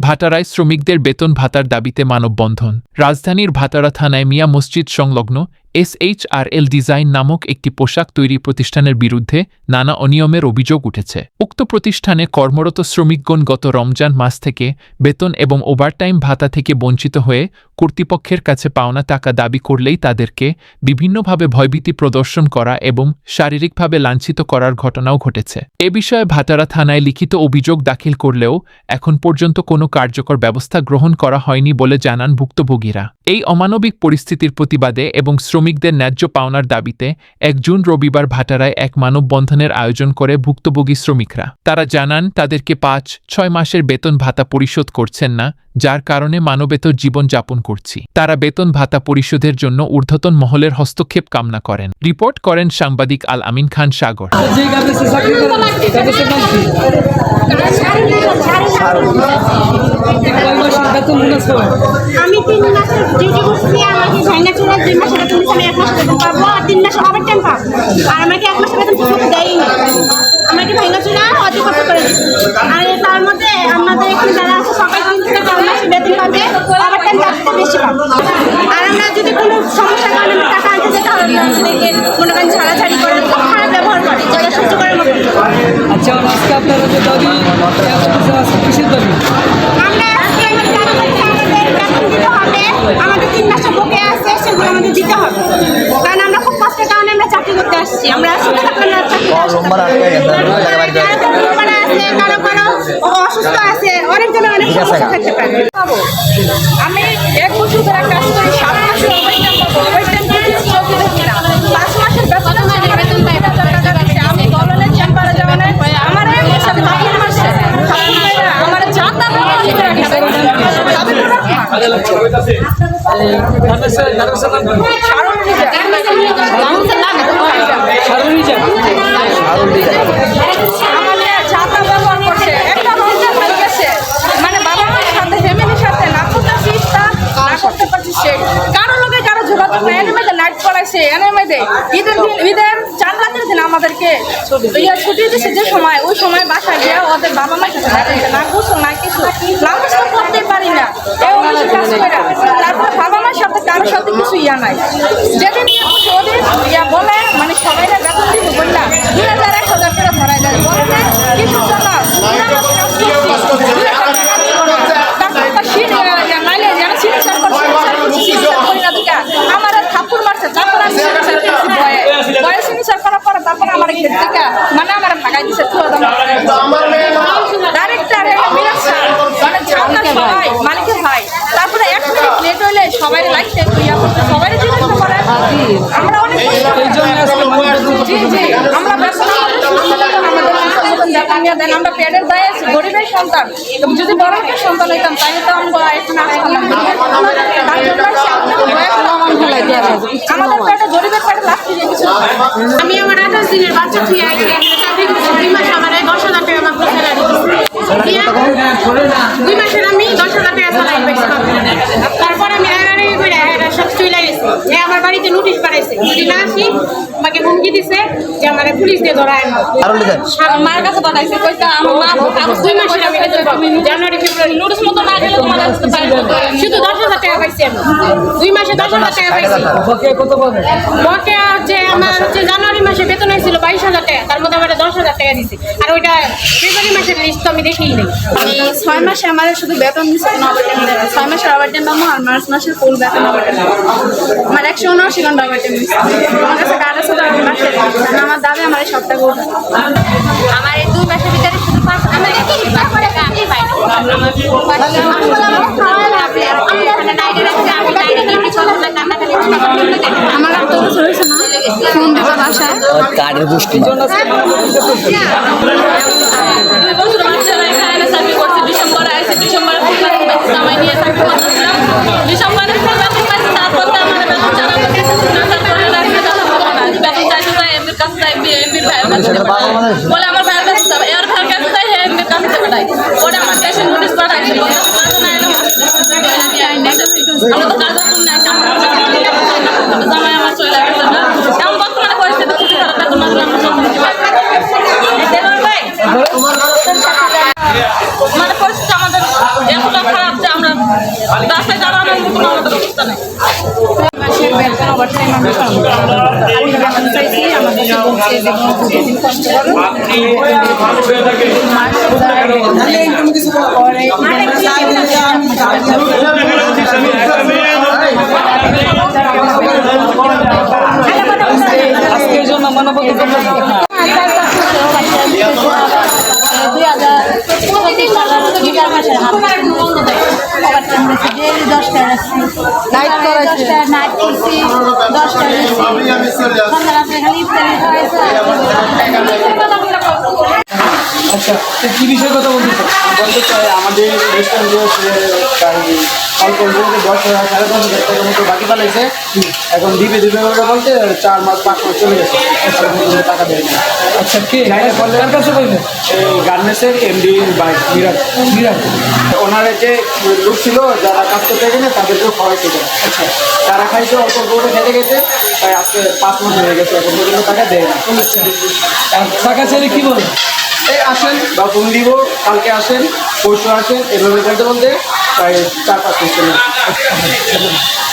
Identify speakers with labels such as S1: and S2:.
S1: ভাটারায় শ্রমিকদের বেতন ভাতার দাবিতে মানববন্ধন। রাজধানীর ভাটারা থানায় মিয়া মসজিদ সংলগ্ন এসএইচআরএল ডিজাইন নামক একটি পোশাক তৈরি প্রতিষ্ঠানের বিরুদ্ধে নানা অনিয়মের অভিযোগ উঠেছে। উক্ত প্রতিষ্ঠানে কর্মরত শ্রমিকগণ গত রমজান মাস থেকে বেতন এবং ওভারটাইম ভাতা থেকে বঞ্চিত হয়ে কর্তৃপক্ষের কাছে পাওনা টাকা দাবি করলেই তাদেরকে বিভিন্নভাবে ভয়ভীতি প্রদর্শন করা এবং শারীরিকভাবে লাঞ্ছিত করার ঘটনাও ঘটেছে। এ বিষয়ে ভাটারা থানায় লিখিত অভিযোগ দাখিল করলেও এখন পর্যন্ত কোনো কার্যকর ব্যবস্থা গ্রহণ করা হয়নি বলে জানান ভুক্তভোগীরা। এই অমানবিক পরিস্থিতির প্রতিবাদে এবং শ্রমিকদের ন্যায্য পাওনার দাবিতে এক জুন রবিবার ভাটারায় এক মানববন্ধনের আয়োজন করে ভুক্তভোগী শ্রমিকরা। তারা জানান, তাদেরকে পাঁচ, ছয় মাসের বেতন ভাতা পরিশোধ করছেন না যার কারণে মানবেতর জীবন যাপন করছি। তারা বেতন ভাতা পরিশোধের জন্য ঊর্ধ্বতন মহলের হস্তক্ষেপ কামনা করেন। রিপোর্ট করেন সাংবাদিক আল আমিন খান সাগর।
S2: আমাকে ঝাইনা চুরা দুই মাসের বেতন আমি অতি কষ্ট করে আর আর আমরা যদি কোনো সমস্যার কারণে টাকা আনতে যেতে হবে আমাদেরকে মনে করেন ছাড়াছাড়ি করে খারাপ ব্যবহার করে যেটা সহ্য করার মতো
S3: আচ্ছা আজকে আপনারা যে দাবি কিসের দাবি?
S2: আমরা আজকে আমাদের তিন মাসের বকে আছে সেগুলো আমাদের দিতে হবে। কারণ আমরা খুব কষ্টের কারণে আমরা চাকরি করতে আসছি। আমরা চাকরি কারও কারও অসুস্থ আছে অনেকজনের অনেক সমস্যা থাকতে পারে।
S4: আমি এক বছর ধরে কাজ করি সাত মাসের ওভারটাইম ওভারটাইম করতে চোখে দেখি না। পাঁচ মাসের বেতন আছে বেতন পাই হাজার টাকা রাখছে আমি কলনের চেম্বারে যাওয়া নাই আমার এক আমার সারণ
S3: সারুন রিজার্ভ
S4: আমাদের ছাতা ব্যবহার করছে একটা রোজগার হয়ে গেছে মানে বাবা মায়ের সাথে ফ্যামিলির সাথে না করতে পারছিস তা না করতে পারছিস সে কারও লোকে কারও যোগাযোগ নেই এনে মেয়েদের নাইট করাইছে এনে মেয়েদের ঈদের দিন, ঈদের চার রাতের দিন আমাদেরকে ইয়ে ছুটি দিচ্ছে যে সময়, ওই সময় বাসায় গিয়ে ওদের বাবা মায়ের কিছু না কিছু না কিছু। নামাজ তো করতে পারি না। এই কাজ করে। তারপরে বাবা মায়ের সাথে কারোর সাথে কিছু ইয়া নাই। যেদিন ওদের ইয়া বলে মানে সবাই বেতন দিব বললাম দুই হাজার এক হাজার করে ধরাই দেয় বলে যে কিছুর জন্য তারপরে তার শীত হয়ে গেল নাইলে যেন চিকিৎসা করছে চিকিৎসা করি না দুটা আমার থাপুর মারছে তারপর আমি চিকিৎসা করেছি ভয়ে ভয়ে চিকিৎসা করার পরে তারপর আমার ক্ষেত থেকে মানে আমার ভাগাই দিছে ডাইরেক্টর মানে ছাউনা সবাই মালিকের ভাই তারপরে এক মিনিট লেট হইলে সবাই ইয়া করতে সবাই জিজ্ঞাসা করে। আমরা অনেক জি জি, আমরা আমরা পেটের দায়ে গরিবের সন্তান। যদি বড় সন্তান হইতাম, তাহলে তো আমরা এখন আসতাম
S2: আমি আমার আঠাশ দিনের বাচ্চা থুয়ে আছি দুই মাস আমার দশ হাজার টাকা আমার স্যালারি দুই মাসের আমি দশ হাজার টাকা স্যালারি পাইছি তারপর এ আমার বাড়িতে নোটিশ পাঠাইছে। যদি না আসি আমাকে হুমকি দিছে যে আমার পুলিশ দিয়ে
S4: আমার মার কাছে পাঠাইছে কইতা আমার মা কাগজ
S2: দুই মাসের আমি জানুয়ারি ফেব্রুয়ারি
S4: নোটিশ মতো না গেলে তোমার কাছে পাইবো
S2: শুধু দশ হাজার টাকা পাইছি আমি। দুই মাসে দশ হাজার টাকা পাইছি।
S3: বকেয়া
S2: হচ্ছে আমার হচ্ছে জানুয়ারি মাসে বেতন হয়েছিল বাইশ হাজার টাকা। তার মধ্যে আমার দশ হাজার টাকা দিছি। আর ওইটা ফেব্রুয়ারি মাসের লিস্ট তো আমি দেখিই নেই।
S4: আমি ছয় মাসে আমাদের শুধু বেতন দিচ্ছে। ছয় মাসের ওভারটাইম পাবো আর মার্চ মাসের ফুল বেতন ওভারটাইম পাবো আমার একশো উনআশি ঘণ্টা দিচ্ছে আমার কাছে কার্ড আছে তো আমি মাসে আমার দাবি আমার এই সপ্তাহে
S2: আমার এই দুই মাসের ভিতরে শুধু পাঁচ আমার একই পাঁচ টাকা আমি পাই
S4: আমার আর তো কিছু না ফোন দেবো বাসায়
S5: কার্ডের গোষ্ঠী
S3: জন্য আজকে মানববন্ধন করতেছি
S4: বছর বাচ্চারা এখানে চাকরি করছে ডিসেম্বরে আসছে ডিসেম্বরে ফুল বেতন পাইছে জামাই নিয়ে চাকরি করতেছিলাম ডিসেম্বরে ফুল বেতন পাইছে তারপর তো আমার বেতন চালা করতে না তারপরে রাখতে যাওয়া হবে না বেতন চাইতে যাই এমপির কাছে যাই এমপির ভাইয়ের কাছে যাই। বলে আমার ভাইয়ের কাছে যাবে। এর ভাইয়ের কাছে যাই, হে এমনি কাছে যাবে তাই। ওটা আমার কাছে নোটিশ এলো আমরা তো কাজ করতে না। বেতন
S5: ওভারটাইম আমি আমি চাইছি আমার কাছে বলছে যে কোনো দুদিন কষ্ট করো মাস যায় পরে
S3: আজকের জন্য মানবতা
S5: দুই হাজার দিয়েছি ডেলি দশটায় রাখছি
S3: Night করাইছে।
S5: নাইট করছি। দশটায় গেছি সন্ধ্যা খালি ইফতারি খাওয়াইছে
S3: আচ্ছা তো কি বিষয়ে কথা বলতেছো
S6: বলতে চাই আমাদের রেস্টুরেন্টে অল্প বলতে দশ হাজার সাড়ে দশ হাজার টাকার মতো বাকি পালাইছে। এখন দিবে দিবে বলতে চার মাস পাঁচ মাস চলে গেছে। এখন টাকা দেয় না
S3: আচ্ছা কে? কার কাছে
S6: এই গার্মেন্টসের এমডি বাই মিরাজ
S3: বিরাট।
S6: ওনারা যে লোক ছিল যারা কাজ করতে গেলে তাদেরকেও খাওয়াইতে যায় আচ্ছা। তারা খাইছে অল্প অল্প করে খেতে খেতে তাই আজকে পাঁচ মাস হয়ে গেছে এখন পর্যন্ত টাকা দেয় না।
S3: টাকা চাইলে কি বলে?
S6: এই আসেন বা ফোন দিব কালকে আসেন পরশু আসেন এভাবে বলতে বলতে প্রায় চার পাঁচ মাস গেছে।